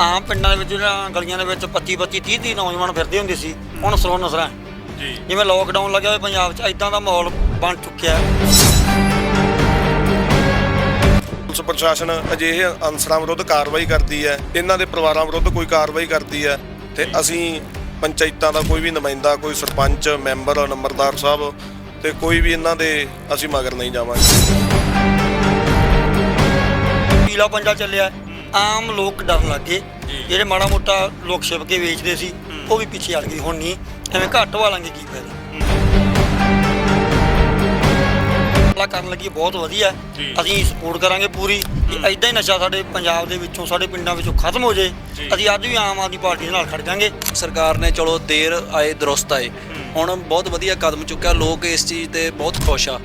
ਆਮ ਪਿੰਡਾਂ ਦੇ ਵਿੱਚ ਜਿਹੜਾ ਗਲੀਆਂ ਦੇ ਵਿੱਚ 25 25 30 30 ਨੌਜਵਾਨ ਫਿਰਦੇ ਹੁੰਦੇ ਸੀ ਹੁਣ ਸਲੋ ਨਸਰਾਂ ਜੀ। ਜਿਵੇਂ ਲੋਕਡਾਊਨ ਲੱਗਿਆ ਹੋਇਆ ਪੰਜਾਬ 'ਚ ਇਦਾਂ ਦਾ ਮਾਹੌਲ ਬਣ ਚੁੱਕਿਆ ਪੁਲਿਸ ਪ੍ਰਸ਼ਾਸਨ ਅਜਿਹੇ ਅਨਸਰਾਂ ਵਿਰੁੱਧ ਕਾਰਵਾਈ ਕਰਦੀ ਹੈ ਇਹਨਾਂ ਦੇ ਪਰਿਵਾਰਾਂ ਵਿਰੁੱਧ ਕੋਈ ਕਾਰਵਾਈ ਕਰਦੀ ਹੈ ਤੇ ਅਸੀਂ ਪੰਚਾਇਤਾਂ ਦਾ ਕੋਈ ਵੀ ਨੁਮਾਇੰਦਾ ਕੋਈ ਸਰਪੰਚ ਮੈਂਬਰ ਨੰਬਰਦਾਰ ਸਾਹਿਬ ਤੇ ਕੋਈ ਵੀ ਇਹਨਾਂ ਦੇ ਅਸੀਂ ਮਗਰ ਨਹੀਂ ਜਾਵਾਂਗੇ। ਪੀਲਾ ਪੰਜਾ ਚੱਲਿਆ। ਆਮ ਲੋਕ ਡਰਨ ਲੱਗੇ। ਜਿਹੜੇ ਮਾੜਾ ਮੋਟਾ ਲੋਕ ਛਿਪ ਕੇ ਵੇਚਦੇ ਸੀ ਉਹ ਵੀ ਪਿੱਛੇ ਹਟ ਗਏ। ਹੁਣ ਨਹੀਂ ਐਵੇਂ ਘੱਟ ਵਾਲਾਂਗੇ ਕੀ ਫਾਇਦਾ। ਲਾ ਕਰਨ ਲੱਗੀ ਬਹੁਤ ਵਧੀਆ। ਅਸੀਂ ਸਪੋਰਟ ਕਰਾਂਗੇ ਪੂਰੀ। ਕਿ ਐਦਾਂ ਹੀ ਨਸ਼ਾ ਸਾਡੇ ਪੰਜਾਬ ਦੇ ਵਿੱਚੋਂ ਸਾਡੇ ਪਿੰਡਾਂ ਵਿੱਚੋਂ ਖਤਮ ਹੋ ਜੇ। ਜੀ। ਅਸੀਂ ਅੱਜ ਵੀ ਆਮ ਆਦਮੀ ਪਾਰਟੀ ਦੇ ਨਾਲ ਖੜ ਜਾਾਂਗੇ। ਸਰਕਾਰ ਨੇ ਚਲੋ ਦੇਰ ਆਏ ਦਰੁਸਤ ਆਏ। ਹੁਣ ਬਹੁਤ ਵਧੀਆ ਕਦਮ ਚੁੱਕਿਆ। ਲੋਕ ਇਸ ਚੀਜ਼ ਤੇ ਬਹੁਤ ਖੁਸ਼ ਆ।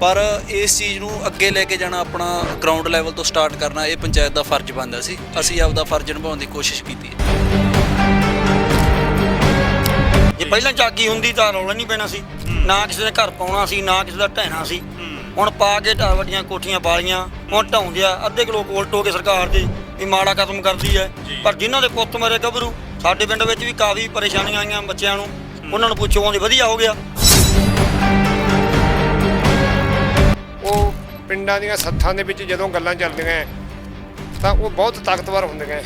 ਪਰ ਇਸ ਚੀਜ਼ ਨੂੰ ਅੱਗੇ ਲੈ ਕੇ ਜਾਣਾ ਆਪਣਾ ਗਰਾਊਂਡ ਲੈਵਲ ਤੋਂ ਸਟਾਰਟ ਕਰਨਾ ਇਹ ਪੰਚਾਇਤ ਦਾ ਫਰਜ਼ ਬਣਦਾ ਸੀ। ਅਸੀਂ ਆਪਦਾ ਫਰਜ਼ ਨਿਭਾਉਣ ਦੀ ਕੋਸ਼ਿਸ਼ ਕੀਤੀ ਜੇ ਪਹਿਲਾਂ ਚਾਗੀ ਹੁੰਦੀ ਤਾਂ ਰੌਲਾ ਨਹੀਂ ਪੈਣਾ ਸੀ। ਨਾ ਕਿਸੇ ਦੇ ਘਰ ਪਾਉਣਾ ਸੀ ਨਾ ਕਿਸੇ ਦਾ ਢਹਿਣਾ ਸੀ। ਹੁਣ ਪਾ ਕੇ ਢਾ ਵੱਡੀਆਂ ਕੋਠੀਆਂ ਪਾਲੀਆਂ ਹੁਣ ਢਾਉਂਦੇ ਆ ਅੱਧੇ ਕੁ ਲੋਕ ਉਲਟ ਹੋ ਕੇ ਸਰਕਾਰ ਦੇ ਵੀ ਮਾੜਾ ਕਦਮ ਕਰਦੀ ਹੈ। ਪਰ ਜਿਨ੍ਹਾਂ ਦੇ ਪੁੱਤ ਮਰੇ ਗੱਭਰੂ ਸਾਡੇ ਪਿੰਡ ਵਿੱਚ ਵੀ ਕਾਫੀ ਪਰੇਸ਼ਾਨੀਆਂ ਆਈਆਂ ਬੱਚਿਆਂ ਨੂੰ। ਉਹਨਾਂ ਨੂੰ ਪੁੱਛੋ ਉਹਦੇ ਵਧੀਆ ਹੋ ਗਿਆ। ਉਹ ਪਿੰਡਾਂ ਦੀਆਂ ਸੱਥਾਂ ਦੇ ਵਿੱਚ ਜਦੋਂ ਗੱਲਾਂ ਚੱਲਦੀਆਂ ਹੈ, ਤਾਂ ਉਹ ਬਹੁਤ ਤਾਕਤਵਰ ਹੁੰਦੀਆਂ। ਹੈ।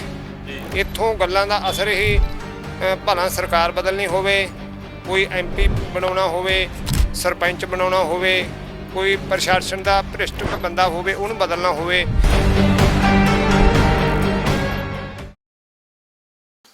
ਇੱਥੋਂ ਗੱਲਾਂ ਦਾ ਅਸਰ ਹੀ ਅ, ਭਲਾ ਸਰਕਾਰ ਬਦਲਣੀ ਹੋਵੇ ਕੋਈ ਐਮਪੀ ਬਣਾਉਣਾ ਹੋਵੇ ਸਰਪੰਚ ਬਣਾਉਣਾ ਹੋਵੇ ਕੋਈ ਪ੍ਰਸ਼ਾਸਨ ਦਾ ਭ੍ਰਿਸ਼ਟ ਬੰਦਾ ਹੋਵੇ ਉਹਨੂੰ ਬਦਲਣਾ ਹੋਵੇ।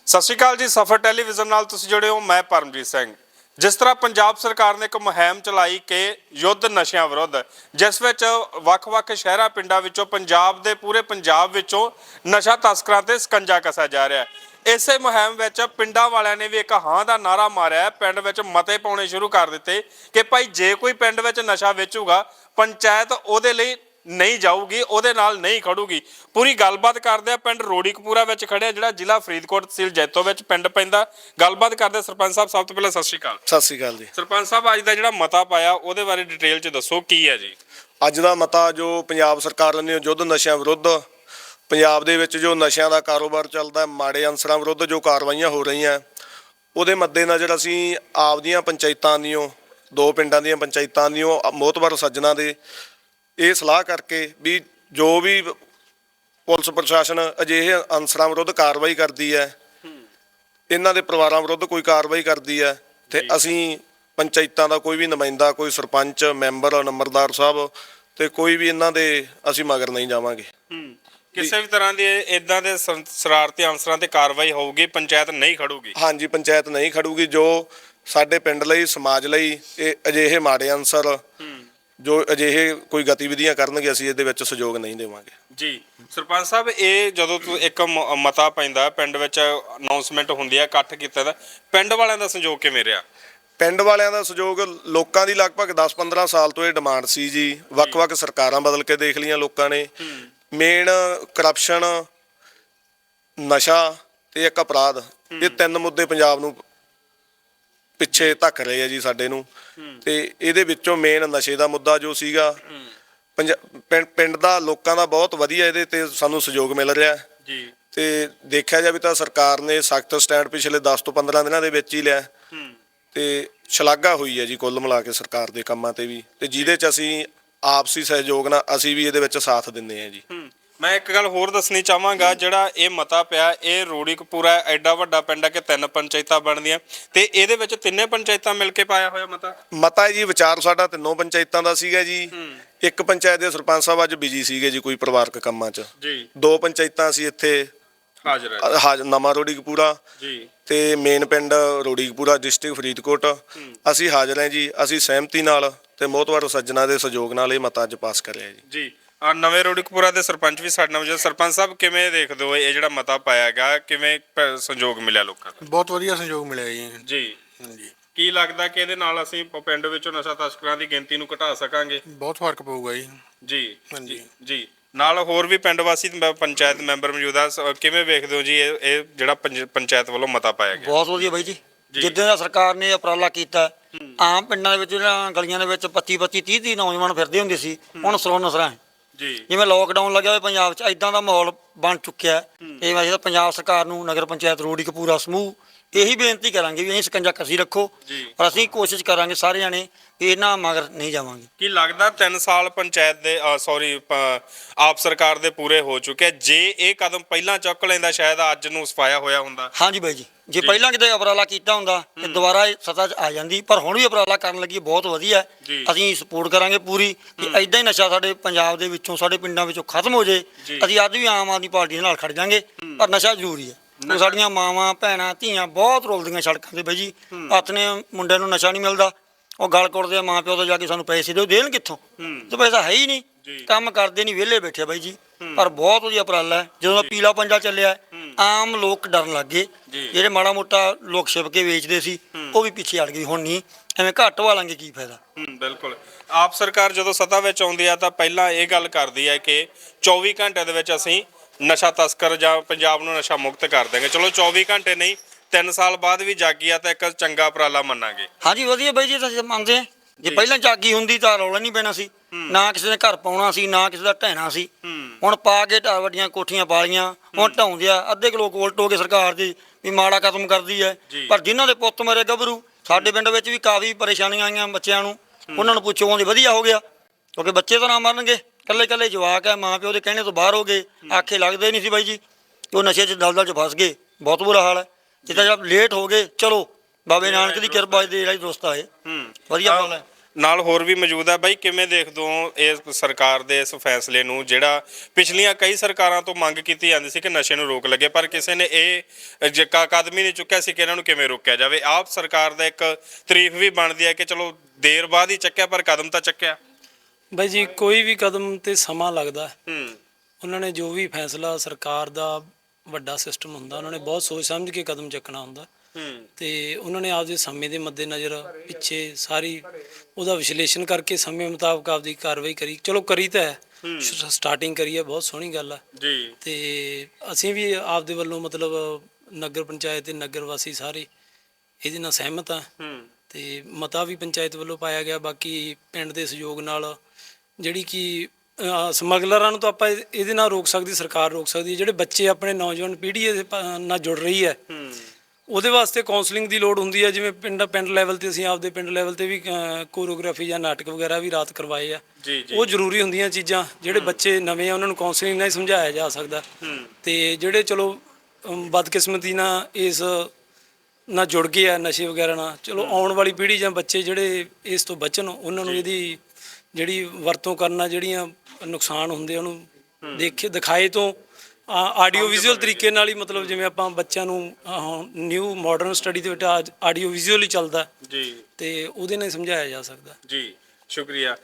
ਸਤਿ ਸ਼੍ਰੀ ਅਕਾਲ ਜੀ ਸਫਰ ਟੈਲੀਵਿਜ਼ਨ ਨਾਲ ਤੁਸੀਂ ਜੁੜੇ ਹੋ ਮੈਂ ਪਰਮਜੀਤ ਸਿੰਘ। ਜਿਸ ਤਰ੍ਹਾਂ ਪੰਜਾਬ ਸਰਕਾਰ ਨੇ ਇੱਕ ਮੁਹਿੰਮ ਚਲਾਈ ਕਿ ਯੁੱਧ ਨਸ਼ਿਆਂ ਵਿਰੁੱਧ, ਜਿਸ ਵਿੱਚ ਵੱਖ-ਵੱਖ ਸ਼ਹਿਰਾਂ, ਪਿੰਡਾਂ ਵਿੱਚੋਂ ਪੰਜਾਬ ਦੇ ਪੂਰੇ ਪੰਜਾਬ ਵਿੱਚੋਂ ਨਸ਼ਾ ਤਸਕਰਾਂ ਤੇ ਸਕੰਜਾ ਕਸਿਆ ਜਾ ਰਿਹਾ ਹੈ। ਇਸੇ ਮੁਹਿੰਮ ਵਿੱਚ ਪਿੰਡਾਂ ਵਾਲਿਆਂ ਨੇ ਵੀ ਇੱਕ ਹਾਂ ਦਾ ਨਾਰਾ ਮਾਰਿਆ ਪਿੰਡ ਵਿੱਚ ਮਤੇ ਪਾਉਣੇ ਸ਼ੁਰੂ ਕਰ ਦਿੱਤੇ ਕਿ ਭਾਈ ਜੇ ਕੋਈ ਪਿੰਡ ਵਿੱਚ ਨਸ਼ਾ ਵੇਚੂਗਾ, ਪੰਚਾਇਤ ਉਹਦੇ ਲਈ ਨਹੀਂ ਜਾਊਗੀ ਉਹਦੇ ਨਾਲ ਨਹੀਂ ਖੜੂਗੀ। ਪੂਰੀ ਗੱਲਬਾਤ ਕਰਦੇ ਆ ਪਿੰਡ ਰੋੜੀਕਪੂਰਾ ਵਿੱਚ ਖੜਿਆ ਜਿਹੜਾ ਜ਼ਿਲ੍ਹਾ ਫਰੀਦਕੋਟ ਤਹਿਸੀਲ ਜੈਤੋ ਵਿੱਚ ਪਿੰਡ ਪੈਂਦਾ। ਗੱਲਬਾਤ ਕਰਦੇ ਸਰਪੰਚ ਸਾਹਿਬ ਸਭ ਤੋਂ ਪਹਿਲਾਂ ਸਤਿ ਸ਼੍ਰੀ ਅਕਾਲ। ਸਤਿ ਸ੍ਰੀ ਅਕਾਲ ਜੀ। ਸਰਪੰਚ ਸਾਹਿਬ ਅੱਜ ਦਾ ਜਿਹੜਾ ਮਤਾ ਪਾਇਆ ਉਹਦੇ ਬਾਰੇ ਡਿਟੇਲ ਚ ਦੱਸੋ ਕੀ ਹੈ ਜੀ? ਅੱਜ ਦਾ ਮਤਾ ਜੋ ਪੰਜਾਬ ਸਰਕਾਰ ਨੇ ਯੁੱਧ ਨਸ਼ਿਆਂ ਵਿਰੁੱਧ ਪੰਜਾਬ ਦੇ ਵਿੱਚ ਜੋ ਨਸ਼ਿਆਂ ਦਾ ਕਾਰੋਬਾਰ ਚੱਲਦਾ ਹੈ, ਮਾੜੇ ਅਨਸਰਾਂ ਵਿਰੁੱਧ ਜੋ ਕਾਰਵਾਈਆਂ ਹੋ ਰਹੀਆਂ ਉਹਦੇ ਮੱਦੇਨਜ਼ਰ ਅਸੀਂ ਆਪਦੀਆਂ ਪੰਚਾਇਤਾਂ ਦੀਆਂ ਦੋ ਪਿੰਡਾਂ ਦੀਆਂ ਪੰਚਾਇਤਾਂ ਦੀਆਂ ਮੋਤਬਰ ਸੱਜਣਾ ਦੇ ਇਹ ਸਲਾਹ ਕਰਕੇ ਵੀ ਜੋ ਵੀ ਪੁਲਿਸ ਪ੍ਰਸ਼ਾਸਨ ਅਜਿਹੇ ਅਨਸਰਾਂ ਵਿਰੁੱਧ ਕਾਰਵਾਈ ਕਰਦੀ ਹੈ ਇਹਨਾਂ ਦੇ ਪਰਿਵਾਰਾਂ ਵਿਰੁੱਧ ਕੋਈ ਕਾਰਵਾਈ ਕਰਦੀ ਹੈ ਤੇ ਅਸੀਂ ਪੰਚਾਇਤਾਂ ਦਾ ਕੋਈ ਵੀ ਨੁਮਾਇੰਦਾ ਕੋਈ ਸਰਪੰਚ ਮੈਂਬਰ ਨੰਬਰਦਾਰ ਸਾਹਿਬ ਤੇ ਕੋਈ ਵੀ ਇਹਨਾਂ ਦੇ ਅਸੀਂ ਮਗਰ ਨਹੀਂ ਜਾਵਾਂਗੇ। ਕਿਸੇ ਵੀ ਤਰ੍ਹਾਂ ਦੇ ਇਦਾਂ ਦੇ ਸ਼ਰਾਰਤੀ ਅਨਸਰਾਂ ਤੇ ਕਾਰਵਾਈ ਹੋਊਗੀ ਪੰਚਾਇਤ ਨਹੀਂ ਖੜੂਗੀ। ਹਾਂਜੀ ਪੰਚਾਇਤ ਨਹੀਂ ਖੜੂਗੀ ਜੋ ਸਾਡੇ ਪਿੰਡ ਲਈ ਸਮਾਜ ਲਈ ਇਹ ਅਜਿਹੇ ਮਾੜੇ ਅਨਸਰ ਜੋ ਅਜਿਹੇ ਕੋਈ ਗਤੀਵਿਧੀਆਂ ਕਰਨਗੇ ਅਸੀਂ ਇਹਦੇ ਵਿੱਚ ਸਹਿਯੋਗ ਨਹੀਂ ਦੇਵਾਂਗੇ। ਜੀ। ਸਰਪੰਚ ਸਾਹਿਬ ਇਹ ਜਦੋਂ ਤੂੰ ਇੱਕ ਮ- ਮਤਾ ਪੈਂਦਾ ਪਿੰਡ ਵਿੱਚ ਅਨਾਉਂਸਮੈਂਟ ਹੁੰਦੀ ਹੈ ਇਕੱਠ ਕੀਤਾ ਦਾ ਪਿੰਡ ਵਾਲਿਆਂ ਦਾ ਸੰਯੋਗ ਕਿਵੇਂ ਰਿਹਾ? ਪਿੰਡ ਵਾਲਿਆਂ ਦਾ ਸਹਿਯੋਗ ਲੋਕਾਂ ਦੀ ਲਗਭਗ 10-15 ਸਾਲ ਤੋਂ ਇਹ ਡਿਮਾਂਡ ਸੀ ਜੀ। ਵੱਖ-ਵੱਖ ਸਰਕਾਰਾਂ ਬਦਲ ਕੇ ਦੇਖ ਲਈਆਂ ਲੋਕਾਂ ਨੇ। ਮੇਨ ਕਰਪਸ਼ਨ ਨਸ਼ਾ ਤੇ ਇੱਕ ਅਪਰਾਧ। ਇਹ ਤਿੰਨ ਮੁੱਦੇ ਪੰਜਾਬ ਨੂੰ ਪਿੱਛੇ ਧੱਕ ਰਹੇ ਆ ਜੀ ਸਾਡੇ ਨੂੰ। ਤੇ ਇਹਦੇ ਵਿੱਚੋਂ ਮੇਨ ਨਸ਼ੇ ਦਾ ਮੁੱਦਾ ਜੋ ਸੀਗਾ ਪਿੰਡ- ਪਿੰਡ ਦਾ ਲੋਕਾਂ ਦਾ ਬਹੁਤ ਵਧੀਆ ਇਹਦੇ ਤੇ ਸਾਨੂੰ ਸਹਿਯੋਗ ਮਿਲ ਰਿਹਾ। ਜੀ। ਤੇ ਦੇਖਿਆ ਜਾਵੇ ਤਾਂ ਸਰਕਾਰ ਨੇ ਸਖਤ ਸਟੈਂਡ ਪਿਛਲੇ 10 ਤੋਂ 15 ਦਿਨਾਂ ਦੇ ਵਿੱਚ ਹੀ ਲਿਆ। ਤੇ ਸ਼ਲਾਘਾ ਹੋਈ ਹੈ ਜੀ ਕੁੱਲ ਮਿਲਾ ਕੇ ਸਰਕਾਰ ਦੇ ਕੰਮਾਂ ਤੇ ਵੀ। ਤੇ ਜਿਹਦੇ ਚ ਅਸੀਂ ਆਪਸੀ ਸਹਿਯੋਗ ਨਾਲ ਅਸੀਂ ਵੀ ਇਹਦੇ ਵਿੱਚ ਸਾਥ ਦਿੰਦੇ ਹਾਂ ਜੀ। ਮੈਂ ਇੱਕ ਗੱਲ ਹੋਰ ਦੱਸਣੀ ਚਾਹਾਂਗਾ ਜਿਹੜਾ ਇਹ ਮਤਾ ਪਿਆ ਇਹ ਰੋੜੀਕਪੂਰਾ ਐਡਾ ਵੱਡਾ ਪਿੰਡ ਹੈ ਕਿ ਤਿੰਨ ਪੰਚਾਇਤਾਂ ਬਣਦੀਆਂ। ਤੇ ਇਹਦੇ ਵਿੱਚ ਤਿੰਨੇ ਪੰਚਾਇਤਾਂ ਮਿਲ ਕੇ ਪਾਇਆ ਹੋਇਆ ਮਤਾ? ਮਤਾ ਜੀ ਵਿਚਾਰ ਸਾਡਾ ਤਿੰਨੋਂ ਪੰਚਾਇਤਾਂ ਦਾ ਸੀਗਾ ਜੀ। ਇੱਕ ਪੰਚਾਇਤ ਦੇ ਸਰਪੰਚ ਸਾਹਿਬ ਅੱਜ ਬਿਜ਼ੀ ਸੀਗੇ ਜੀ ਕੋਈ ਪਰਿਵਾਰਕ ਕੰਮਾਂ 'ਚ। ਜੀ। ਦੋ ਪੰਚਾਇਤਾਂ ਅਸੀਂ ਇੱਥੇ। ਹਾਜ਼ਰ ਹੈ। ਅ, ਹਾਜ ਨਵਾਂ ਰੋੜੀਕਪੂਰਾ। ਜੀ। ਤੇ ਮੇਨ ਪਿੰਡ ਰੋੜੀਕਪੂਰਾ ਡਿਸਟ੍ਰਿਕਟ ਫਰੀਦਕੋਟ। ਅਸੀਂ ਹਾਜ਼ਰ ਹਾਂ ਜੀ ਅਸੀਂ ਸਹਿਮਤੀ ਨਾਲ ਤੇ ਮੋਹਤਵਾਰ ਸੱਜਣਾ ਦੇ ਸਹਿਯੋਗ ਨਾਲ ਇਹ ਮਤਾ ਅੱਜ ਪਾਸ ਕਰਿਆ ਜੀ। ਜੀ। ਆ ਨਵੇਂ ਰੋੜੀਕਪੂਰਾ ਦੇ ਸਰਪੰਚ ਵੀ ਸਾਡੇ ਨਾਲ ਮੌਜੂਦ ਸਰਪੰਚ ਸਾਹਿਬ ਕਿਵੇਂ ਦੇਖਦੇ ਹੋ ਇਹ ਜਿਹੜਾ ਮਤਾ ਪਾਇਆ ਗਿਆ? ਕਿਵੇਂ ਪ- ਸੰਯੋਗ ਮਿਲਿਆ ਲੋਕਾਂ ਦਾ ਬਹੁਤ ਵਧੀਆ ਸੰਯੋਗ ਮਿਲਿਆ ਜੀ। ਜੀ। ਹਾਂਜੀ। ਕੀ ਲੱਗਦਾ ਕਿ ਇਹਦੇ ਨਾਲ ਅਸੀਂ ਪ- ਪਿੰਡ ਵਿੱਚੋਂ ਨਸ਼ਾ ਤਸਕਰਾਂ ਦੀ ਗਿਣਤੀ ਨੂੰ ਘਟਾ ਸਕਾਂਗੇ? ਬਹੁਤ ਫ਼ਰਕ ਪਊਗਾ ਜੀ। ਜੀ। ਹਾਂਜੀ। ਜੀ। ਨਾਲ ਹੋਰ ਵੀ ਪਿੰਡ ਵਾਸੀ ਮ- ਪੰਚਾਇਤ ਮੈਂਬਰ ਮੌਜੂਦ ਆ। ਸ- ਕਿਵੇਂ ਵੇਖਦੇ ਹੋ ਜੀ ਇਹ ਇਹ ਜਿਹੜਾ ਪੰਜ- ਪੰਚਾਇਤ ਵੱਲੋਂ ਮਤਾ ਪਾਇਆ ਗਿਆ? ਬਹੁਤ ਵਧੀਆ ਬਾਈ ਜੀ। ਜਿੱਦਾਂ ਦਾ ਸਰਕਾਰ ਨੇ ਉਪਰਾਲਾ ਕੀਤਾ ਆਮ ਪਿੰਡਾਂ ਦੇ ਵਿੱਚ ਜਿਹੜਾ ਗਲੀਆਂ ਦੇ ਵਿੱਚ 25 25 30 30 ਨੌਜਵਾਨ ਫਿਰਦੇ ਹੁੰਦੇ ਸੀ। ਹੁਣ ਸਲੋ ਨਸਰਾਂ ਜੀ। ਜਿਵੇਂ ਲੋਕਡਾਊਨ ਲੱਗਿਆ ਹੋਇਆ ਪੰਜਾਬ 'ਚ ਐਦਾਂ ਦਾ ਮਾਹੌਲ ਬਣ ਚੁੱਕਿਆ ਹੈ ਇਹ ਤਾਂ ਪੰਜਾਬ ਸਰਕਾਰ ਨੂੰ ਨਗਰ ਪੰਚਾਇਤ ਰੋਡ ਇੱਕ ਪੂਰਾ ਸਮੂਹ ਇਹੀ ਬੇਨਤੀ ਕਰਾਂਗੇ ਵੀ ਅਸੀਂ ਸਕੰਜਾ ਕਸੀ ਰੱਖੋ ਜੀ। ਪਰ ਅਸੀਂ ਕੋਸ਼ਿਸ਼ ਕਰਾਂਗੇ ਸਾਰੇ ਜਾਣੇ ਵੀ ਇਹਨਾਂ ਮਗਰ ਨਹੀਂ ਜਾਵਾਂਗੇ। ਕੀ ਲੱਗਦਾ 3 ਸਾਲ ਪੰਚਾਇਤ ਦੇ ਸੌਰੀ ਆਪ ਸਰਕਾਰ ਦੇ ਪੂਰੇ ਹੋ ਚੁੱਕੇ ਜੇ ਇਹ ਕਦਮ ਪਹਿਲਾਂ ਚੁੱਕ ਲੈਂਦਾ ਸ਼ਾਇਦ ਅੱਜ ਨੂੰ ਸਫਾਇਆ ਹੋਇਆ ਹੁੰਦਾ। ਹਾਂਜੀ ਬਾਈ ਜੀ। ਜੇ ਪਹਿਲਾਂ ਕਿਤੇ ਉਪਰਾਲਾ ਕੀਤਾ ਹੁੰਦਾ ਤੇ ਦੁਬਾਰਾ ਇਹ ਸੱਤਾ 'ਚ ਆ ਜਾਂਦੀ ਪਰ ਹੁਣ ਵੀ ਉਪਰਾਲਾ ਕਰਨ ਲੱਗੀ ਬਹੁਤ ਵਧੀਆ। ਹੈ। ਜੀ। ਅਸੀਂ ਸਪੋਰਟ ਕਰਾਂਗੇ ਪੂਰੀ ਕਿ ਐਦਾਂ ਹੀ ਨਸ਼ਾ ਸਾਡੇ ਪੰਜਾਬ ਦੇ ਵਿੱਚੋਂ ਸਾਡੇ ਪਿੰਡਾਂ ਵਿੱਚੋਂ ਖਤਮ ਹੋ ਜੇ ਜੀ। ਅਸੀਂ ਅੱਜ ਵੀ ਆਮ ਆਦਮੀ ਪਾਰਟੀ ਦੇ ਨਾਲ ਖੜ ਜਾਾਂਗੇ ਪਰ ਨਸ਼ਾ ਜ਼ਰੂਰੀ ਹੈ। ਉਹ ਸਾਡੀਆਂ ਮਾਵਾਂ ਭੈਣਾਂ ਧੀਆਂ ਬਹੁਤ ਰੋਲਦੀਆਂ ਸੜਕਾਂ ਤੇ ਬਾਈ ਜੀ। ਨੇ ਮੁੰਡਿਆਂ ਨੂੰ ਨਸ਼ਾ ਨਹੀਂ ਮਿਲਦਾ। ਉਹ ਗਲ ਕੁੱਟਦੇ ਆ ਮਾਂ ਪਿਓ ਤੋਂ ਜਾ ਕੇ ਸਾਨੂੰ ਪੈਸੇ ਦਿਓ ਦੇਣ ਕਿੱਥੋਂ? ਤੇ ਪੈਸਾ ਹੈ ਹੀ। ਨਹੀਂ। ਕੰਮ ਕਰਦੇ ਨਹੀਂ ਵਿਹਲੇ ਬੈਠੇ ਬਾਈ ਜੀ। ਪਰ ਬਹੁਤ ਵਧੀਆ ਉਪਰਾਲਾ ਹੈ। ਜਦੋਂ ਪੀਲਾ ਪੰਜਾ ਚੱਲਿਆ ਆਮ ਲੋਕ ਡਰਨ ਲੱਗ। ਜਿਹੜੇ ਮਾੜਾ ਮੋਟਾ ਲੋਕ ਛਿਪ ਕੇ ਵੇਚਦੇ ਸੀ ਉਹ ਵੀ ਪਿੱਛੇ ਹਟ ਗਏ। ਹੁਣ ਨਹੀਂ। ਐਵੇਂ ਘੱਟ ਵਾਲਾਂਗੇ ਕੀ ਫਾਇਦਾ? ਬਿਲਕੁਲ। ਆਪ ਸਰਕਾਰ ਜਦੋਂ ਸੱਤਾ ਵਿੱਚ ਆਉਂਦੀ ਆ ਤਾਂ ਪਹਿਲਾਂ ਇਹ ਗੱਲ ਕਰਦੀ ਹੈ ਕਿ 24 ਘੰਟੇ ਦੇ ਵਿੱਚ ਅਸੀਂ ਨਸ਼ਾ ਤਸਕਰ ਜਾਂ ਪੰਜਾਬ ਨੂੰ ਨਸ਼ਾ ਮੁਕਤ ਕਰ ਦਾਂਗੇ ਚਲੋ 24 ਘੰਟੇ ਨਹੀਂ 3 ਸਾਲ ਬਾਅਦ ਵੀ ਜਾਗੀ ਆ ਤਾਂ ਇੱਕ ਚੰਗਾ ਉਪਰਾਲਾ ਮੰਨਾਂਗੇ। ਹਾਂਜੀ ਵਧੀਆ ਬਾਈ ਜੀ ਤਾਂ ਅਸੀਂ ਮੰਨਦੇ ਜੇ ਪਹਿਲਾਂ ਜਾਗੀ ਹੁੰਦੀ ਤਾਂ ਰੌਲਾ ਨਹੀਂ ਪੈਣਾ ਸੀ। ਨਾ ਕਿਸੇ ਨੇ ਘਰ ਪਾਉਣਾ ਸੀ ਨਾ ਕਿਸੇ ਦਾ ਢਹਿਣਾ ਸੀ। ਹੁਣ ਪਾ ਕੇ ਢਾ ਵੱਡੀਆਂ ਕੋਠੀਆਂ ਪਾਲੀਆਂ ਹੁਣ ਢਾਉਂਦੇ ਆ। ਅੱਧੇ ਲੋਕ ਉਲਟ ਹੋ ਕੇ ਸਰਕਾਰ ਦੀ ਵੀ ਮਾੜਾ ਕਦਮ ਕਰਦੀ ਹੈ। ਪਰ ਜਿਨ੍ਹਾਂ ਦੇ ਪੁੱਤ ਮਰੇ ਗੱਭਰੂ ਸਾਡੇ ਪਿੰਡ ਵਿੱਚ ਵੀ ਕਾਫੀ ਪਰੇਸ਼ਾਨੀਆਂ ਆਈਆਂ ਬੱਚਿਆਂ ਨੂੰ। ਉਹਨਾਂ ਨੂੰ ਪੁੱਛੋ ਉਹਦੇ ਵਧੀਆ ਹੋ ਗਿਆ। ਕਿਉਂਕਿ ਬੱਚੇ ਤਾਂ ਨਾ ਮਰਨਗੇ। ਕੱਲੇ ਕੱਲੇ ਜਵਾਕ ਹੈ ਮਾਂ ਪਿਓ ਦੇ ਕਹਿਣੇ ਤੋਂ ਬਾਹਰ ਹੋ ਗਏ ਆਖੇ ਲੱਗਦੇ ਨਹੀਂ ਸੀ ਬਾਈ ਜੀ। ਉਹ ਨਸ਼ੇ 'ਚ ਦਲਦਲ 'ਚ ਫਸ ਗਏ ਬਹੁਤ ਬੁਰਾ ਹਾਲ ਹੈ। ਜਿੱਦਾਂ ਜਦ ਲੇਟ ਹੋ ਗਏ ਚਲੋ ਬਾਬੇ ਨਾਨਕ ਦੀ ਕਿਰਪਾ ਦੇ ਜਿਹੜਾ ਦੋਸਤ ਆਏ। ਵਧੀਆ ਗੱਲ ਹੈ। ਨਾਲ ਹੋਰ ਵੀ ਮੌਜੂਦ ਹੈ ਬਾਈ ਕਿਵੇਂ ਦੇਖਦੇ ਹੋ ਇਸ ਸਰਕਾਰ ਦੇ ਇਸ ਫੈਸਲੇ ਨੂੰ ਜਿਹੜਾ ਪਿਛਲੀਆਂ ਕਈ ਸਰਕਾਰਾਂ ਤੋਂ ਮੰਗ ਕੀਤੀ ਜਾਂਦੀ ਸੀ ਕਿ ਨਸ਼ੇ ਨੂੰ ਰੋਕ ਲੱਗੇ ਪਰ ਕਿਸੇ ਨੇ ਇਹ ਜਿੱਕਾ ਕਦਮ ਨਹੀਂ ਚੁੱਕਿਆ ਸੀ ਕਿ ਇਹਨਾਂ ਨੂੰ ਕਿਵੇਂ ਰੋਕਿਆ ਜਾਵੇ? ਆਪ ਸਰਕਾਰ ਦਾ ਇੱਕ ਤਾਰੀਫ ਵੀ ਬਣਦੀ ਹੈ ਕਿ ਚਲੋ ਦੇਰ ਬਾਅਦ ਹੀ ਚੱਕਿਆ ਪਰ ਕਦਮ ਤਾਂ ਚੱਕਿਆ। ਬਾਈ ਜੀ ਕੋਈ ਵੀ ਕਦਮ ਤੇ ਸਮਾਂ ਲੱਗਦਾ ਹੈ। ਉਹਨਾਂ ਨੇ ਜੋ ਵੀ ਫੈਸਲਾ ਸਰਕਾਰ ਦਾ ਵੱਡਾ ਸਿਸਟਮ ਹੁੰਦਾ ਉਹਨਾਂ ਨੇ ਬਹੁਤ ਸੋਚ ਸਮਝ ਕੇ ਕਦਮ ਚੱਕਣਾ ਹੁੰਦਾ। ਹੂੰ। ਤੇ ਉਹਨਾਂ ਨੇ ਆਪਦੇ ਸਮੇਂ ਦੇ ਮੱਦੇਨਜ਼ਰ ਪਿੱਛੇ ਸਾਰੀ ਉਹਦਾ ਵਿਸ਼ਲੇਸ਼ਣ ਕਰਕੇ ਸਮੇਂ ਮੁਤਾਬਕ ਆਪਦੀ ਕਾਰਵਾਈ ਕਰੀ। ਚਲੋ ਕਰੀ ਤਾਂ ਹੈ। ਸਟਾਰਟਿੰਗ ਕਰੀ ਹੈ ਬਹੁਤ ਸੋਹਣੀ ਗੱਲ ਹੈ। ਜੀ। ਤੇ ਅਸੀਂ ਵੀ ਆਪਦੇ ਵੱਲੋਂ ਮਤਲਬ ਨਗਰ ਪੰਚਾਇਤ ਤੇ ਨਗਰ ਵਾਸੀ ਸਾਰੇ ਇਹਦੇ ਨਾਲ ਸਹਿਮਤ ਆ ਹੂੰ। ਤੇ ਮਤਾ ਵੀ ਪੰਚਾਇਤ ਵੱਲੋਂ ਪਾਇਆ ਗਿਆ। ਬਾਕੀ ਪਿੰਡ ਦੇ ਸਹਿਯੋਗ ਨਾਲ ਜਿਹੜੀ ਕਿ ਸਮਗਲਰਾਂ ਨੂੰ ਤਾਂ ਆਪਾਂ ਇਹ- ਇਹਦੇ ਨਾਲ ਰੋਕ ਸਕਦੀ ਸਰਕਾਰ ਰੋਕ ਸਕਦੀ ਹੈ। ਜਿਹੜੇ ਬੱਚੇ ਆਪਣੇ ਨੌਜਵਾਨ ਪੀੜ੍ਹੀ ਇਹਦੇ ਪ- ਨਾਲ ਜੁੜ ਰਹੀ ਹੈ ਉਹਦੇ ਵਾਸਤੇ ਕਾਉਂਸਲਿੰਗ ਦੀ ਲੋੜ ਹੁੰਦੀ ਹੈ। ਜਿਵੇਂ ਪਿੰਡ ਪਿੰਡ ਲੈਵਲ ਤੇ ਅਸੀਂ ਆਪਦੇ ਪਿੰਡ ਲੈਵਲ ਤੇ ਵੀ ਕੋਰੀਓਗ੍ਰਾਫੀ ਜਾਂ ਨਾਟਕ ਵਗੈਰਾ ਵੀ ਰਾਤ ਕਰਵਾਏ ਆ। ਜੀ ਉਹ ਜ਼ਰੂਰੀ ਹੁੰਦੀਆਂ ਚੀਜ਼ਾਂ। ਜਿਹੜੇ ਬੱਚੇ ਨਵੇਂ ਆ ਉਹਨਾਂ ਨੂੰ ਕਾਉਂਸਲਿੰਗ ਨਾਲ ਹੀ ਸਮਝਾਇਆ ਜਾ ਸਕਦਾ। ਤੇ ਜਿਹੜੇ ਚਲੋ ਅਮ, ਬਦਕਿਸਮਤੀ ਨਾਲ ਇਸ ਨਾਲ ਜੁੜ ਗਏ ਆ ਨਸ਼ੇ ਵਗੈਰਾ ਨਾਲ ਚਲੋ ਆਉਣ ਵਾਲੀ ਪੀੜ੍ਹੀ ਜਾਂ ਬੱਚੇ ਜਿਹੜੇ ਇਸ ਤੋਂ ਬਚਣ ਉਹਨਾਂ ਨੂੰ ਇਹਦੀ ਜਿਹੜੀ ਵਰਤੋਂ ਕਰਨਾ ਜਿਹੜੀਆਂ ਨੁਕਸਾਨ ਹੁੰਦੇ ਉਹਨੂੰ ਦੇਖੇ ਦਿਖਾਏ ਤੋਂ ਆਡੀਓ ਵਿਜ਼ੂਅਲ ਤਰੀਕੇ ਨਾਲ ਹੀ ਮਤਲਬ ਜਿਵੇਂ ਆਪਾਂ ਬੱਚਿਆਂ ਨੂੰ ਨਿਊ ਮਾਡਰਨ ਸਟੱਡੀ ਦੇ ਵਿੱਚ ਆਡੀਓ ਵਿਜ਼ੂਅਲ ਹੀ ਚੱਲਦਾ। ਜੀ। ਤੇ ਉਹਦੇ ਨਾਲ ਸਮਝਾਇਆ ਜਾ ਸਕਦਾ। ਜੀ ਸ਼ੁਕਰੀਆ।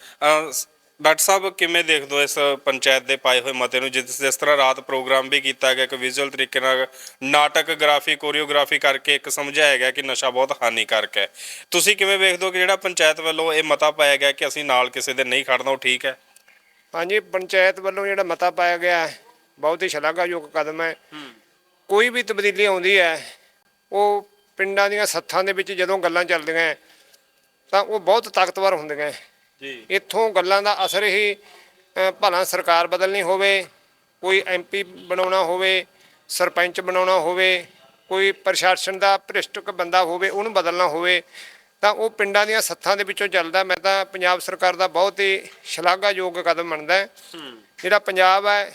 ਡਾਕਟਰ ਸਾਹਿਬ, ਕਿਵੇਂ ਦੇਖਦੇ ਹੋ ਇਸ ਪੰਚਾਇਤ ਦੇ ਪਾਏ ਹੋਏ ਮਤੇ ਨੂੰ? ਜਿਸ ਜਿਸ ਤਰ੍ਹਾਂ ਰਾਤ ਪ੍ਰੋਗਰਾਮ ਵੀ ਕੀਤਾ ਗਿਆ, ਇੱਕ ਵਿਜ਼ੂਅਲ ਤਰੀਕੇ ਨਾਲ ਨਾਟਕ ਗ੍ਰਾਫੀ ਕੋਰੀਓਗ੍ਰਾਫੀ ਕਰਕੇ ਇੱਕ ਸਮਝਾਇਆ ਗਿਆ ਕਿ ਨਸ਼ਾ ਬਹੁਤ ਹਾਨੀਕਾਰਕ ਹੈ। ਤੁਸੀਂ ਕਿਵੇਂ ਵੇਖਦੇ ਹੋ ਕਿ ਜਿਹੜਾ ਪੰਚਾਇਤ ਵੱਲੋਂ ਇਹ ਮਤਾ ਪਾਇਆ ਗਿਆ ਕਿ ਅਸੀਂ ਨਾਲ ਕਿਸੇ ਦੇ ਨਹੀਂ ਖੜਨਾ, ਉਹ ਠੀਕ ਹੈ? ਹਾਂਜੀ, ਪੰਚਾਇਤ ਵੱਲੋਂ ਜਿਹੜਾ ਮਤਾ ਪਾਇਆ ਗਿਆ ਹੈ, ਬਹੁਤ ਹੀ ਸ਼ਲਾਘਾਯੋਗ ਕਦਮ ਹੈ। ਕੋਈ ਵੀ ਤਬਦੀਲੀ ਆਉਂਦੀ ਹੈ, ਉਹ ਪਿੰਡਾਂ ਦੀਆਂ ਸੱਥਾਂ ਦੇ ਵਿੱਚ ਜਦੋਂ ਗੱਲਾਂ ਚੱਲਦੀਆਂ ਤਾਂ ਉਹ ਬਹੁਤ ਤਾਕਤਵਰ ਹੁੰਦੀਆਂ ਹੈ। ਇੱਥੋਂ ਗੱਲਾਂ ਦਾ ਅਸਰ ਹੀ ਭਲਾ ਸਰਕਾਰ ਬਦਲਣੀ ਹੋਵੇ ਕੋਈ ਐਮਪੀ ਬਣਾਉਣਾ ਹੋਵੇ ਸਰਪੰਚ ਬਣਾਉਣਾ ਹੋਵੇ ਕੋਈ ਪ੍ਰਸ਼ਾਸਨ ਦਾ ਭ੍ਰਿਸ਼ਟਕ ਬੰਦਾ ਹੋਵੇ ਉਹਨੂੰ ਬਦਲਣਾ ਹੋਵੇ ਤਾਂ ਉਹ ਪਿੰਡਾਂ ਦੀਆਂ ਸੱਥਾਂ ਦੇ ਵਿੱਚੋਂ ਚੱਲਦਾ। ਮੈਂ ਤਾਂ ਪੰਜਾਬ ਸਰਕਾਰ ਦਾ ਬਹੁਤ ਹੀ ਸ਼ਲਾਘਾਯੋਗ ਕਦਮ ਮੰਨਦਾ। ਜਿਹੜਾ ਪੰਜਾਬ ਹੈ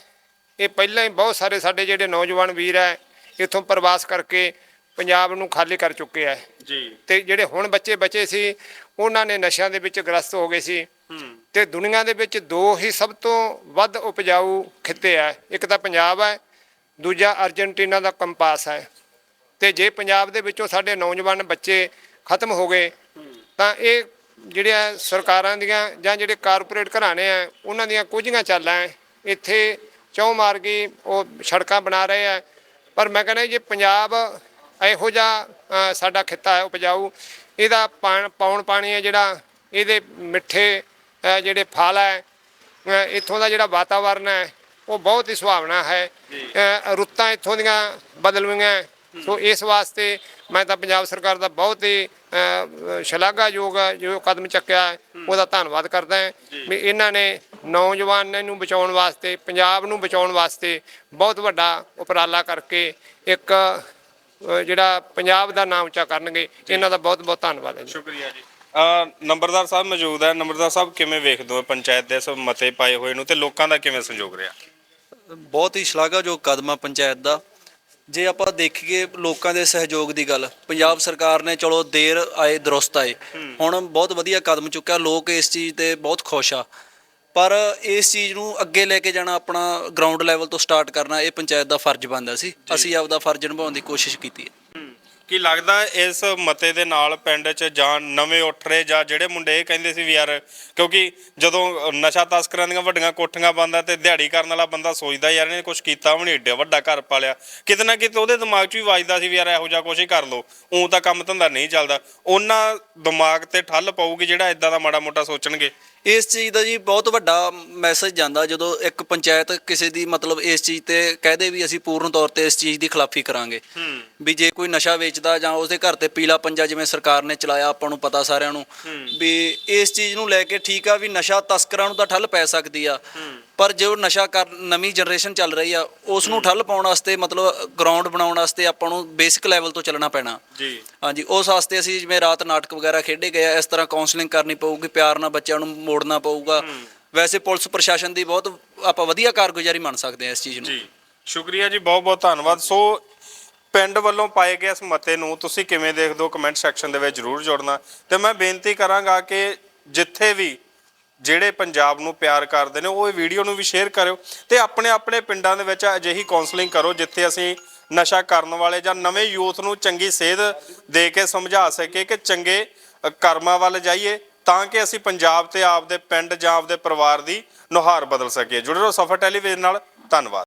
ਇਹ ਪਹਿਲਾਂ ਹੀ ਬਹੁਤ ਸਾਰੇ ਸਾਡੇ ਜਿਹੜੇ ਨੌਜਵਾਨ ਵੀਰ ਹੈ ਇੱਥੋਂ ਪ੍ਰਵਾਸ ਕਰਕੇ ਪੰਜਾਬ ਨੂੰ ਖਾਲੀ ਕਰ ਚੁੱਕੇ ਹੈ ਜੀ। ਤੇ ਜਿਹੜੇ ਹੁਣ ਬੱਚੇ ਬਚੇ ਸੀ ਉਹਨਾਂ ਨੇ ਨਸ਼ਿਆਂ ਦੇ ਵਿੱਚ ਗ੍ਰਸਤ ਹੋ ਗਏ ਸੀ। ਤੇ ਦੁਨੀਆ ਦੇ ਵਿੱਚ ਦੋ ਹੀ ਸਭ ਤੋਂ ਵੱਧ ਉਪਜਾਊ ਖਿੱਤੇ ਆ। ਇੱਕ ਤਾਂ ਪੰਜਾਬ ਹੈ ਦੂਜਾ ਅਰਜਨਟੀਨਾ ਦਾ ਕੰਪਾਸ ਹੈ ਤੇ ਜੇ ਪੰਜਾਬ ਦੇ ਵਿੱਚੋਂ ਸਾਡੇ ਨੌਜਵਾਨ ਬੱਚੇ ਖਤਮ ਹੋ ਗਏ ਤਾਂ ਇਹ ਜਿਹੜੀਆਂ ਸਰਕਾਰਾਂ ਦੀਆਂ ਜਾਂ ਜਿਹੜੇ ਕਾਰਪੋਰੇਟ ਘਰਾਣੇ ਆ ਉਹਨਾਂ ਦੀਆਂ ਕੁਝੀਆਂ ਚਾਲਾਂ। ਇੱਥੇ ਚੌ ਮਾਰ ਕੇ ਉਹ ਸੜਕਾਂ ਬਣਾ ਰਹੇ ਆ। ਪਰ ਮੈਂ ਕਹਿੰਦਾ ਜੇ ਪੰਜਾਬ ਇਹੋ ਜਿਹਾ ਸਾਡਾ ਖਿੱਤਾ ਹੈ ਉਪਜਾਊ। ਇਹਦਾ ਪਾਣ- ਪੌਣ ਪਾਣੀ ਹੈ ਜਿਹੜਾ ਇਹਦੇ ਮਿੱਠੇ ਜਿਹੜੇ ਫਲ ਹੈ ਇੱਥੋਂ ਦਾ ਜਿਹੜਾ ਵਾਤਾਵਰਨ ਹੈ ਉਹ ਬਹੁਤ ਹੀ ਸੁਹਾਵਣਾ ਹੈ। ਰੁੱਤਾਂ ਇੱਥੋਂ ਦੀਆਂ ਬਦਲਵੀਆਂ ਸੋ ਇਸ ਵਾਸਤੇ ਮੈਂ ਤਾਂ ਪੰਜਾਬ ਸਰਕਾਰ ਦਾ ਬਹੁਤ ਹੀ ਸ਼ਲਾਘਾਯੋਗ ਜੋ ਕਦਮ ਚੱਕਿਆ ਉਹਦਾ ਧੰਨਵਾਦ ਕਰਦਾ ਹਾਂ ਵੀ ਇਹਨਾਂ ਨੇ ਨੌਜਵਾਨਾਂ ਨੂੰ ਬਚਾਉਣ ਵਾਸਤੇ ਪੰਜਾਬ ਨੂੰ ਬਚਾਉਣ ਵਾਸਤੇ ਬਹੁਤ ਵੱਡਾ ਉਪਰਾਲਾ ਕਰਕੇ ਇੱਕ ਜਿਹੜਾ ਪੰਜਾਬ ਦਾ ਨਾਮ ਉੱਚਾ ਕਰਨਗੇ ਇਹਨਾਂ ਦਾ ਬਹੁਤ ਬਹੁਤ ਧੰਨਵਾਦ ਹੈ ਜੀ। ਸ਼ੁਕਰੀਆ ਜੀ। ਅ ਨੰਬਰਦਾਰ ਸਾਹਿਬ ਮੌਜੂਦ ਹੈ। ਨੰਬਰਦਾਰ ਸਾਹਿਬ ਕਿਵੇਂ ਵੇਖਦੇ ਹੋ ਪੰਚਾਇਤ ਦੇ ਇਸ ਮਤੇ ਪਾਏ ਹੋਏ ਨੂੰ ਤੇ ਲੋਕਾਂ ਦਾ ਕਿਵੇਂ ਸੰਯੋਗ ਰਿਹਾ? ਬਹੁਤ ਹੀ ਸ਼ਲਾਘਾਯੋਗ ਕਦਮ ਆ ਪੰਚਾਇਤ ਦਾ। ਜੇ ਆਪਾਂ ਦੇਖੀਏ ਲੋਕਾਂ ਦੇ ਸਹਿਯੋਗ ਦੀ ਗੱਲ ਪੰਜਾਬ ਸਰਕਾਰ ਨੇ ਚਲੋ ਦੇਰ ਆਏ ਦਰੁਸਤ ਆਏ। ਹੁਣ ਬਹੁਤ ਵਧੀਆ ਕਦਮ ਚੁੱਕਿਆ। ਲੋਕ ਇਸ ਚੀਜ਼ ਤੇ ਬਹੁਤ ਖੁਸ਼ ਆ। ਪਰ ਇਸ ਚੀਜ਼ ਨੂੰ ਅੱਗੇ ਲੈ ਕੇ ਜਾਣਾ ਆਪਣਾ ਗਰਾਊਂਡ ਲੈਵਲ ਤੋਂ ਸਟਾਰਟ ਕਰਨਾ ਇਹ ਪੰਚਾਇਤ ਦਾ ਫਰਜ਼ ਬਣਦਾ ਸੀ। ਅਸੀਂ ਆਪਦਾ ਫਰਜ਼ ਨਿਭਾਉਣ ਦੀ ਕੋਸ਼ਿਸ਼ ਕੀਤੀ ਹੈ। ਕੀ ਲੱਗਦਾ ਇਸ ਮਤੇ ਦੇ ਨਾਲ ਪਿੰਡ 'ਚ ਜਾਂ ਨਵੇਂ ਉੱਠ ਰਹੇ ਜਾਂ ਜਿਹੜੇ ਮੁੰਡੇ ਇਹ ਕਹਿੰਦੇ ਸੀ ਵੀ ਯਾਰ ਕਿਉਂਕਿ ਜਦੋਂ ਨਸ਼ਾ ਤਸਕਰਾਂ ਦੀਆਂ ਵੱਡੀਆਂ ਕੋਠੀਆਂ ਬੰਦਾ ਤੇ ਦਿਹਾੜੀ ਕਰਨ ਵਾਲਾ ਬੰਦਾ ਸੋਚਦਾ ਯਾਰ ਇਹਨੇ ਕੁਝ ਕੀਤਾ ਵੀ ਨਹੀਂ ਏਡਾ ਵੱਡਾ ਘਰ ਪਾਲਿਆ। ਕਿਤੇ ਨਾ ਕਿਤੇ ਉਹਦੇ ਦਿਮਾਗ 'ਚ ਵੀ ਵੱਜਦਾ ਸੀ ਵੀ ਯਾਰ ਇਹੋ ਜਿਹਾ ਕੁਝ ਹੀ ਕਰ ਲੋ ਉਂ ਤਾਂ ਕੰਮ ਧੰਦਾ ਨਹੀਂ ਚੱਲਦਾ। ਉਹਨਾਂ ਦਿਮਾਗ ਤੇ ਠੱਲ ਪਊਗੀ ਜਿਹੜਾ ਇਦਾਂ ਦਾ ਮਾੜਾ ਮੋਟਾ ਸੋਚਣਗੇ। ਇਸ ਚੀਜ਼ ਦਾ ਜੀ ਬਹੁਤ ਵੱਡਾ ਮੈਸੇਜ ਜਾਂਦਾ ਜਦੋਂ ਇੱਕ ਪੰਚਾਇਤ ਕਿਸੇ ਦੀ ਮਤਲਬ ਇਸ ਚੀਜ਼ ਤੇ ਕਹਦੇ ਵੀ ਅਸੀਂ ਪੂਰਨ ਤੌਰ ਤੇ ਇਸ ਚੀਜ਼ ਦੀ ਖਿਲਾਫੀ ਕਰਾਂਗੇ। ਵੀ ਜੇ ਕੋਈ ਨਸ਼ਾ ਵੇਚਦਾ ਜਾਂ ਉਸਦੇ ਘਰ ਤੇ ਪੀਲਾ ਪੰਜਾ ਜਿਵੇਂ ਸਰਕਾਰ ਨੇ ਚਲਾਇਆ ਆਪਾਂ ਨੂੰ ਪਤਾ ਸਾਰਿਆਂ ਨੂੰ ਵੀ ਇਸ ਚੀਜ਼ ਨੂੰ ਲੈ ਕੇ ਠੀਕ ਆ ਵੀ ਨਸ਼ਾ ਤਸਕਰਾਂ ਨੂੰ ਤਾਂ ਠੱਲ ਪੈ ਸਕਦੀ ਆ। ਪਰ ਜੋ ਨਸ਼ਾ ਕਰ ਨਵੀਂ ਜਨਰੇਸ਼ਨ ਚੱਲ ਰਹੀ ਆ ਉਸ ਨੂੰ ਠੱਲ ਪਾਉਣ ਵਾਸਤੇ ਮਤਲਬ ਗਰਾਊਂਡ ਬਣਾਉਣ ਵਾਸਤੇ ਆਪਾਂ ਨੂੰ ਬੇਸਿਕ ਲੈਵਲ ਤੋਂ ਚੱਲਣਾ ਪੈਣਾ। ਜੀ। ਹਾਂਜੀ ਉਸ ਵਾਸਤੇ ਅਸੀਂ ਜਿਵੇਂ ਰਾਤ ਨਾਟਕ ਵਗੈਰਾ ਖੇਡੇ ਗਏ ਆ ਇਸ ਤਰ੍ਹਾਂ ਕਾਉਂਸਲਿੰਗ ਕਰਨੀ ਪਊਗੀ ਪਿਆਰ ਨਾਲ ਬੱਚਿਆਂ ਨੂੰ ਮੋੜਨਾ ਪਊਗਾ। ਵੈਸੇ ਪੁਲਿਸ ਪ੍ਰਸ਼ਾਸਨ ਦੀ ਬਹੁਤ ਆਪਾਂ ਵਧੀਆ ਕਾਰਗੁਜ਼ਾਰੀ ਮੰਨ ਸਕਦੇ ਆ ਇਸ ਚੀਜ਼ ਨੂੰ। ਜੀ। ਸ਼ੁਕਰੀਆ ਜੀ ਬਹੁਤ ਬਹੁਤ ਧੰਨਵਾਦ। ਸੋ ਪਿੰਡ ਵੱਲੋਂ ਪਾਏ ਗਏ ਇਸ ਮਤੇ ਨੂੰ ਤੁਸੀਂ ਕਿਵੇਂ ਦੇਖਦੇ ਹੋ? ਕਮੈਂਟ ਸੈਕਸ਼ਨ ਦੇ ਵਿੱਚ ਜਰੂਰ ਜੋੜਨਾ। ਤੇ ਮੈਂ ਬੇਨਤੀ ਕਰਾਂਗਾ ਕਿ ਜਿੱਥੇ ਵੀ ਜਿਹੜੇ ਪੰਜਾਬ ਨੂੰ ਪਿਆਰ ਕਰਦੇ ਨੇ, ਉਹ ਇਹ ਵੀਡੀਓ ਨੂੰ ਵੀ ਸ਼ੇਅਰ ਕਰਿਓ ਤੇ ਆਪਣੇ ਆਪਣੇ ਪਿੰਡਾਂ ਦੇ ਵਿੱਚ ਅਜਿਹੀ ਕਾਉਂਸਲਿੰਗ ਕਰੋ, ਜਿੱਥੇ ਅਸੀਂ ਨਸ਼ਾ ਕਰਨ ਵਾਲੇ ਜਾਂ ਨਵੇਂ ਯੂਥ ਨੂੰ ਚੰਗੀ ਸੇਧ ਦੇ ਕੇ ਸਮਝਾ ਸਕੀਏ ਕਿ ਚੰਗੇ ਕਰਮਾਂ ਵੱਲ ਜਾਈਏ ਤਾਂ ਕਿ ਅਸੀਂ ਪੰਜਾਬ ਤੇ ਆਪਦੇ ਪਿੰਡ ਜਾਂ ਆਪਦੇ ਪਰਿਵਾਰ ਦੀ ਨੁਹਾਰ ਬਦਲ ਸਕੀਏ। ਜੁੜੇ ਰਹੋ ਸਫਰ ਟੈਲੀਵਿਜ਼ਨ ਨਾਲ। ਧੰਨਵਾਦ।